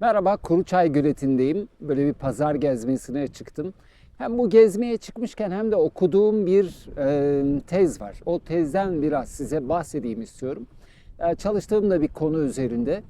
Merhaba, Kuruçay Göleti'ndeyim. Böyle bir pazar gezmesine çıktım. Hem bu gezmeye çıkmışken hem de okuduğum bir e, tez var. O tezden biraz size bahsedeyim istiyorum. E, çalıştığım da bir konu üzerinde.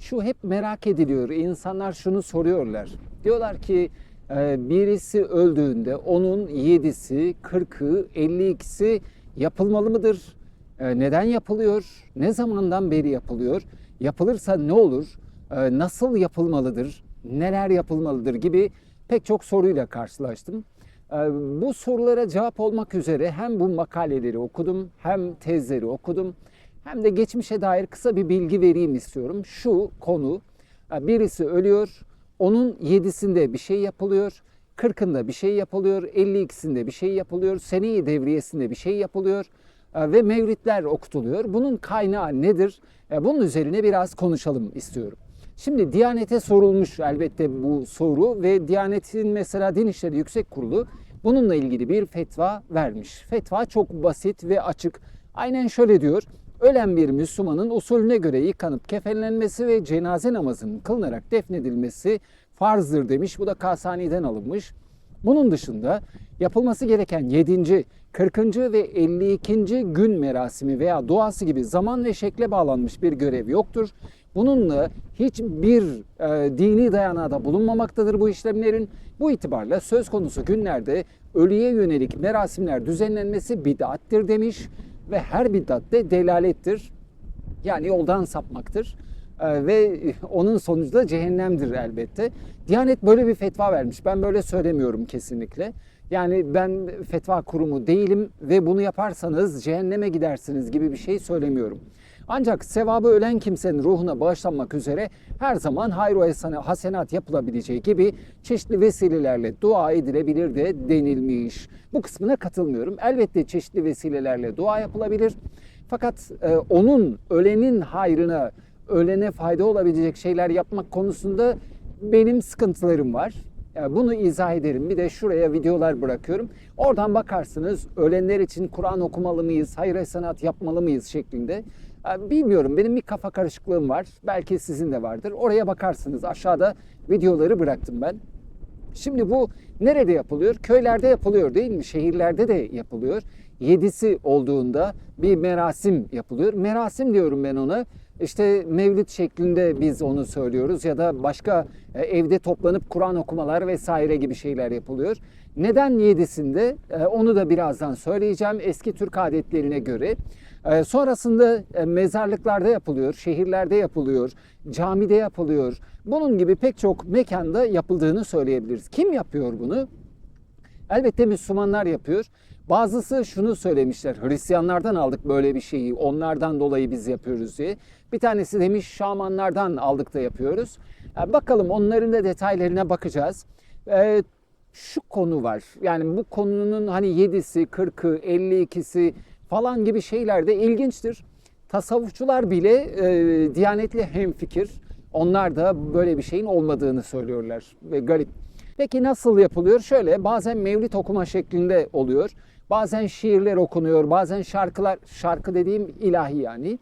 Şu hep merak ediliyor. İnsanlar şunu soruyorlar. Diyorlar ki e, birisi öldüğünde onun yedisi, kırkı, 52'si yapılmalı mıdır? E, neden yapılıyor? Ne zamandan beri yapılıyor? Yapılırsa ne olur? E, nasıl yapılmalıdır? Neler yapılmalıdır gibi pek çok soruyla karşılaştım. E, bu sorulara cevap olmak üzere hem bu makaleleri okudum, hem tezleri okudum, hem de geçmişe dair kısa bir bilgi vereyim istiyorum. Şu konu, e, birisi ölüyor, onun yedisinde bir şey yapılıyor, 40'ında bir şey yapılıyor, 52'sinde bir şey yapılıyor, seneyi devriyesinde bir şey yapılıyor ve mevlitler okutuluyor. Bunun kaynağı nedir? Bunun üzerine biraz konuşalım istiyorum. Şimdi Diyanet'e sorulmuş elbette bu soru ve Diyanet'in mesela Din İşleri Yüksek Kurulu bununla ilgili bir fetva vermiş. Fetva çok basit ve açık. Aynen şöyle diyor. Ölen bir Müslümanın usulüne göre yıkanıp kefenlenmesi ve cenaze namazının kılınarak defnedilmesi farzdır demiş. Bu da Kasani'den alınmış. Bunun dışında yapılması gereken 7. 40. ve 52. gün merasimi veya duası gibi zaman ve şekle bağlanmış bir görev yoktur. Bununla hiçbir e, dini dayanağı da bulunmamaktadır bu işlemlerin. Bu itibarla söz konusu günlerde ölüye yönelik merasimler düzenlenmesi bid'attir demiş ve her bid'at de delalettir. Yani yoldan sapmaktır. Ee, ve onun sonucu da cehennemdir elbette. Diyanet böyle bir fetva vermiş. Ben böyle söylemiyorum kesinlikle. Yani ben fetva kurumu değilim ve bunu yaparsanız cehenneme gidersiniz gibi bir şey söylemiyorum. Ancak sevabı ölen kimsenin ruhuna bağışlanmak üzere her zaman hayru hasenat yapılabileceği gibi çeşitli vesilelerle dua edilebilir de denilmiş. Bu kısmına katılmıyorum. Elbette çeşitli vesilelerle dua yapılabilir. Fakat e, onun ölenin hayrına ölene fayda olabilecek şeyler yapmak konusunda benim sıkıntılarım var. Yani bunu izah ederim. Bir de şuraya videolar bırakıyorum. Oradan bakarsınız ölenler için Kur'an okumalı mıyız, hayır sanat yapmalı mıyız şeklinde. Yani bilmiyorum benim bir kafa karışıklığım var. Belki sizin de vardır. Oraya bakarsınız. Aşağıda videoları bıraktım ben. Şimdi bu nerede yapılıyor? Köylerde yapılıyor değil mi? Şehirlerde de yapılıyor. Yedisi olduğunda bir merasim yapılıyor. Merasim diyorum ben ona. İşte mevlid şeklinde biz onu söylüyoruz ya da başka e, evde toplanıp Kur'an okumalar vesaire gibi şeyler yapılıyor. Neden yedisinde? E, Onu da birazdan söyleyeceğim eski Türk adetlerine göre. E, Sonrasında e, mezarlıklarda yapılıyor, şehirlerde yapılıyor, camide yapılıyor. Bunun gibi pek çok mekanda yapıldığını söyleyebiliriz. Kim yapıyor bunu? Elbette Müslümanlar yapıyor. Bazısı şunu söylemişler. Hristiyanlardan aldık böyle bir şeyi. Onlardan dolayı biz yapıyoruz diye. Bir tanesi demiş Şamanlardan aldık da yapıyoruz. Yani bakalım onların da detaylarına bakacağız. Ee, şu konu var. Yani bu konunun hani 7'si, 40'ı, 52'si falan gibi şeyler de ilginçtir. Tasavvufçular bile e, Diyanetli hemfikir. Onlar da böyle bir şeyin olmadığını söylüyorlar. Ve garip. Peki nasıl yapılıyor? Şöyle bazen mevlid okuma şeklinde oluyor. Bazen şiirler okunuyor, bazen şarkılar, şarkı dediğim ilahi yani.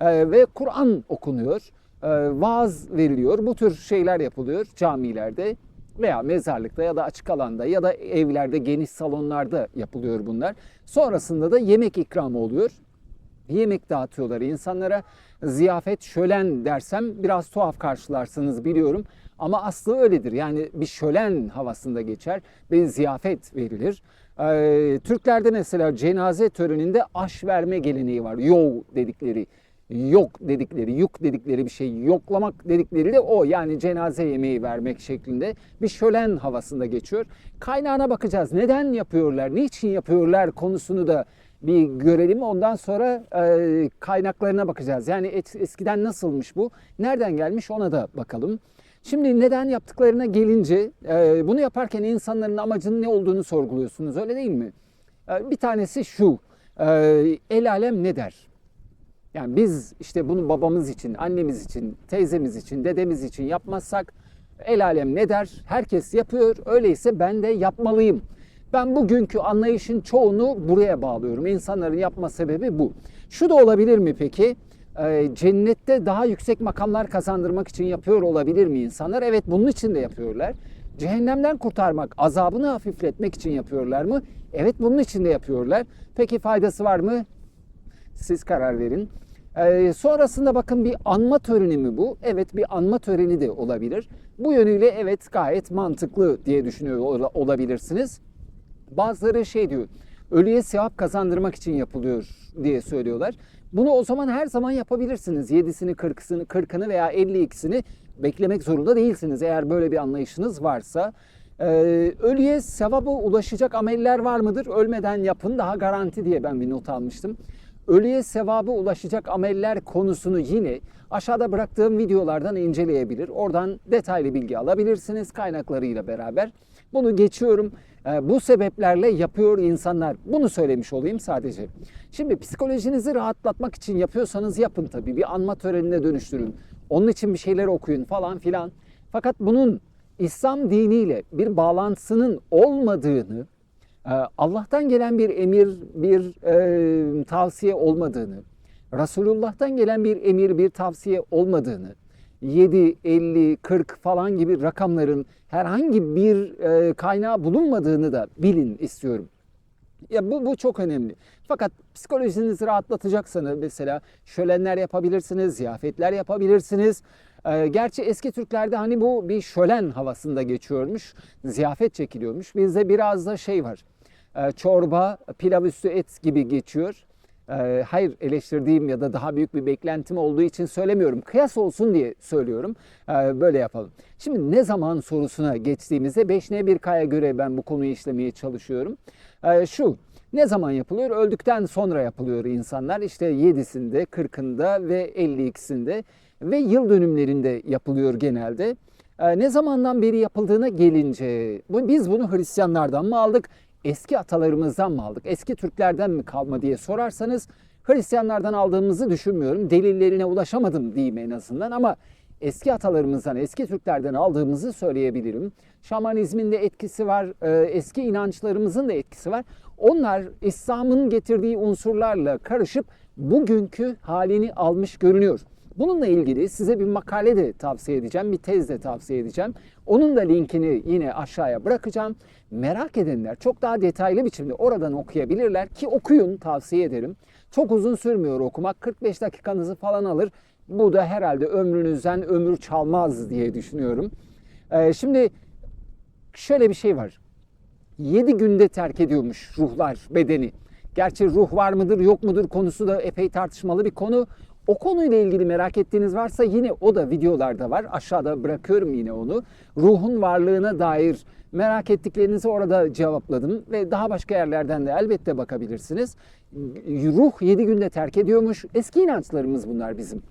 Ee, ve Kur'an okunuyor, ee, vaaz veriliyor. Bu tür şeyler yapılıyor camilerde veya mezarlıkta ya da açık alanda ya da evlerde, geniş salonlarda yapılıyor bunlar. Sonrasında da yemek ikramı oluyor. Yemek dağıtıyorlar insanlara. Ziyafet, şölen dersem biraz tuhaf karşılarsınız biliyorum. Ama aslı öyledir. Yani bir şölen havasında geçer ve ziyafet verilir. Ee, Türklerde mesela cenaze töreninde aş verme geleneği var. Yol dedikleri, yok dedikleri, yuk dedikleri bir şey, yoklamak dedikleri de o. Yani cenaze yemeği vermek şeklinde bir şölen havasında geçiyor. Kaynağına bakacağız. Neden yapıyorlar, niçin yapıyorlar konusunu da bir görelim. Ondan sonra e, kaynaklarına bakacağız. Yani et, eskiden nasılmış bu? Nereden gelmiş ona da bakalım. Şimdi neden yaptıklarına gelince e, bunu yaparken insanların amacının ne olduğunu sorguluyorsunuz öyle değil mi? E, bir tanesi şu. E, el alem ne der? Yani biz işte bunu babamız için, annemiz için, teyzemiz için, dedemiz için yapmazsak el alem ne der? Herkes yapıyor. Öyleyse ben de yapmalıyım. Ben bugünkü anlayışın çoğunu buraya bağlıyorum. İnsanların yapma sebebi bu. Şu da olabilir mi peki? e, cennette daha yüksek makamlar kazandırmak için yapıyor olabilir mi insanlar? Evet bunun için de yapıyorlar. Cehennemden kurtarmak, azabını hafifletmek için yapıyorlar mı? Evet bunun için de yapıyorlar. Peki faydası var mı? Siz karar verin. Ee, sonrasında bakın bir anma töreni mi bu? Evet bir anma töreni de olabilir. Bu yönüyle evet gayet mantıklı diye düşünüyor ola- olabilirsiniz. Bazıları şey diyor, ölüye sevap kazandırmak için yapılıyor diye söylüyorlar. Bunu o zaman her zaman yapabilirsiniz. 7'sini, 40'sını, 40'ını veya 52'sini beklemek zorunda değilsiniz eğer böyle bir anlayışınız varsa. Ee, ölüye sevabı ulaşacak ameller var mıdır? Ölmeden yapın daha garanti diye ben bir not almıştım. Ölüye sevabı ulaşacak ameller konusunu yine aşağıda bıraktığım videolardan inceleyebilir. Oradan detaylı bilgi alabilirsiniz kaynaklarıyla beraber. Bunu geçiyorum. Ee, Bu sebeplerle yapıyor insanlar. Bunu söylemiş olayım sadece. Şimdi psikolojinizi rahatlatmak için yapıyorsanız yapın tabii. Bir anma törenine dönüştürün. Onun için bir şeyler okuyun falan filan. Fakat bunun İslam diniyle bir bağlantısının olmadığını, Allah'tan gelen bir emir, bir e, tavsiye olmadığını, Resulullah'tan gelen bir emir, bir tavsiye olmadığını, 7, 50, 40 falan gibi rakamların herhangi bir e, kaynağı bulunmadığını da bilin istiyorum. Ya bu, bu çok önemli. Fakat psikolojinizi rahatlatacaksanız mesela şölenler yapabilirsiniz, ziyafetler yapabilirsiniz. Ee, gerçi eski Türklerde hani bu bir şölen havasında geçiyormuş, ziyafet çekiliyormuş. Bizde biraz da şey var, Ee, çorba, pilav üstü et gibi geçiyor. Ee, hayır eleştirdiğim ya da daha büyük bir beklentim olduğu için söylemiyorum. Kıyas olsun diye söylüyorum. Ee, böyle yapalım. Şimdi ne zaman sorusuna geçtiğimizde 5N1K'ya göre ben bu konuyu işlemeye çalışıyorum. Ee, şu ne zaman yapılıyor? Öldükten sonra yapılıyor insanlar. İşte 7'sinde, 40'ında ve 52'sinde ve yıl dönümlerinde yapılıyor genelde. Ee, ne zamandan beri yapıldığına gelince biz bunu Hristiyanlardan mı aldık? Eski atalarımızdan mı aldık? Eski Türklerden mi kalma diye sorarsanız Hristiyanlardan aldığımızı düşünmüyorum. Delillerine ulaşamadım diyeyim en azından ama eski atalarımızdan, eski Türklerden aldığımızı söyleyebilirim. Şamanizmin de etkisi var, e, eski inançlarımızın da etkisi var. Onlar İslam'ın getirdiği unsurlarla karışıp bugünkü halini almış görünüyor. Bununla ilgili size bir makale de tavsiye edeceğim, bir tez de tavsiye edeceğim. Onun da linkini yine aşağıya bırakacağım. Merak edenler çok daha detaylı biçimde oradan okuyabilirler ki okuyun tavsiye ederim. Çok uzun sürmüyor okumak. 45 dakikanızı falan alır. Bu da herhalde ömrünüzden ömür çalmaz diye düşünüyorum. Ee, şimdi şöyle bir şey var. 7 günde terk ediyormuş ruhlar bedeni. Gerçi ruh var mıdır yok mudur konusu da epey tartışmalı bir konu. O konuyla ilgili merak ettiğiniz varsa yine o da videolarda var. Aşağıda bırakıyorum yine onu. Ruhun varlığına dair merak ettiklerinizi orada cevapladım ve daha başka yerlerden de elbette bakabilirsiniz. Ruh 7 günde terk ediyormuş. Eski inançlarımız bunlar bizim.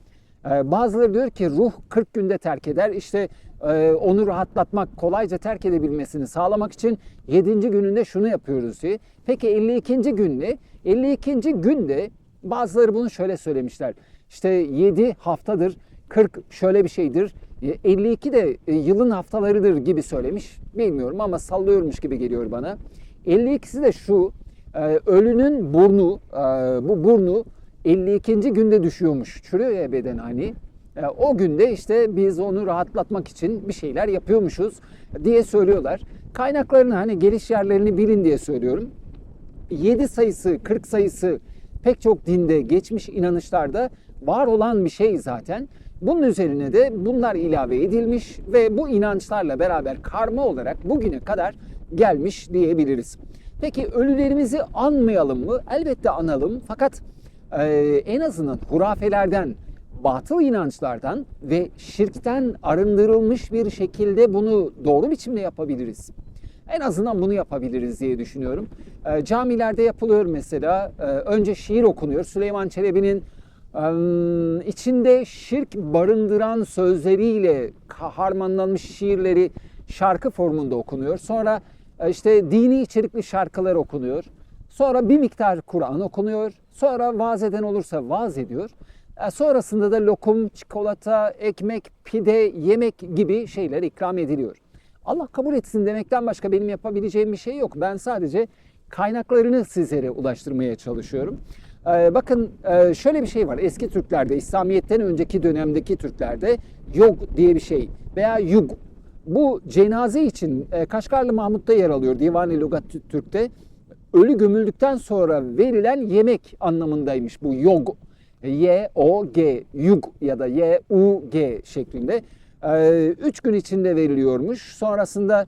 Ee, Bazıları diyor ki ruh 40 günde terk eder. İşte e, onu rahatlatmak, kolayca terk edebilmesini sağlamak için 7. gününde şunu yapıyoruz diye. Peki 52. gün ne? 52. günde bazıları bunu şöyle söylemişler. İşte 7 haftadır, 40 şöyle bir şeydir. e, 52 de e, yılın haftalarıdır gibi söylemiş. Bilmiyorum ama sallıyormuş gibi geliyor bana. 52'si de şu. e, Ölünün burnu, e, bu burnu 52. günde düşüyormuş. Çürüyor ya beden hani. E, O günde işte biz onu rahatlatmak için bir şeyler yapıyormuşuz diye söylüyorlar. Kaynaklarını hani geliş yerlerini bilin diye söylüyorum. 7 sayısı, 40 sayısı pek çok dinde, geçmiş inanışlarda var olan bir şey zaten. Bunun üzerine de bunlar ilave edilmiş ve bu inançlarla beraber karma olarak bugüne kadar gelmiş diyebiliriz. Peki ölülerimizi anmayalım mı? Elbette analım fakat e, en azından hurafelerden, batıl inançlardan ve şirkten arındırılmış bir şekilde bunu doğru biçimde yapabiliriz. En azından bunu yapabiliriz diye düşünüyorum. E, camilerde yapılıyor mesela. E, önce şiir okunuyor. Süleyman Çelebi'nin e, içinde şirk barındıran sözleriyle harmanlanmış şiirleri şarkı formunda okunuyor. Sonra e, işte dini içerikli şarkılar okunuyor. Sonra bir miktar Kur'an okunuyor. Sonra vaaz eden olursa vaaz ediyor. E, Sonrasında da lokum, çikolata, ekmek, pide, yemek gibi şeyler ikram ediliyor. Allah kabul etsin demekten başka benim yapabileceğim bir şey yok. Ben sadece kaynaklarını sizlere ulaştırmaya çalışıyorum. Ee, bakın e, şöyle bir şey var. Eski Türklerde, İslamiyet'ten önceki dönemdeki Türklerde yog diye bir şey veya yug. Bu cenaze için e, Kaşgarlı Mahmut'ta yer alıyor Divan-ı Lugat Türk'te. Ölü gömüldükten sonra verilen yemek anlamındaymış bu yog. Y, O, G, yug ya da Y, U, G şeklinde. Ee, üç gün içinde veriliyormuş. Sonrasında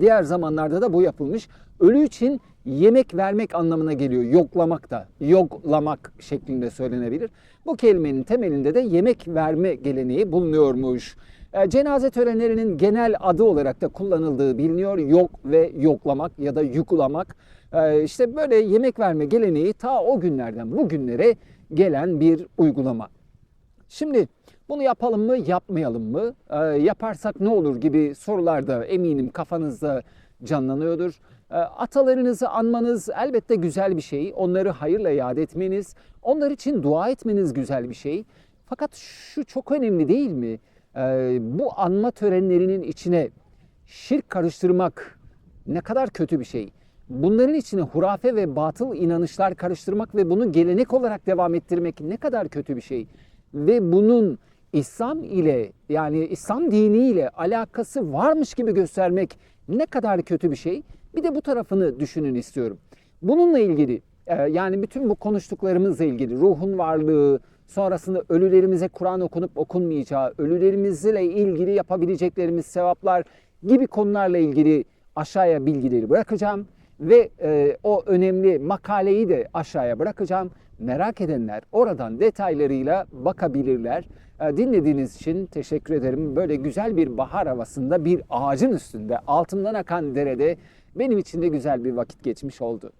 diğer zamanlarda da bu yapılmış. Ölü için yemek vermek anlamına geliyor. Yoklamak da, yoklamak şeklinde söylenebilir. Bu kelimenin temelinde de yemek verme geleneği bulunuyormuş. E, cenaze törenlerinin genel adı olarak da kullanıldığı biliniyor. Yok ve yoklamak ya da yuklamak. E, işte böyle yemek verme geleneği ta o günlerden bugünlere gelen bir uygulama. Şimdi bunu yapalım mı, yapmayalım mı? Ee, yaparsak ne olur gibi sorular da eminim kafanızda canlanıyordur. Ee, atalarınızı anmanız elbette güzel bir şey. Onları hayırla yad etmeniz, onlar için dua etmeniz güzel bir şey. Fakat şu çok önemli değil mi? Ee, bu anma törenlerinin içine şirk karıştırmak ne kadar kötü bir şey. Bunların içine hurafe ve batıl inanışlar karıştırmak ve bunu gelenek olarak devam ettirmek ne kadar kötü bir şey. Ve bunun İslam ile yani İslam diniyle alakası varmış gibi göstermek ne kadar kötü bir şey. Bir de bu tarafını düşünün istiyorum. Bununla ilgili e, yani bütün bu konuştuklarımızla ilgili ruhun varlığı, sonrasında ölülerimize Kur'an okunup okunmayacağı, ölülerimizle ilgili yapabileceklerimiz sevaplar gibi konularla ilgili aşağıya bilgileri bırakacağım ve e, o önemli makaleyi de aşağıya bırakacağım. Merak edenler oradan detaylarıyla bakabilirler. E, dinlediğiniz için teşekkür ederim. Böyle güzel bir bahar havasında bir ağacın üstünde altından akan derede benim için de güzel bir vakit geçmiş oldu.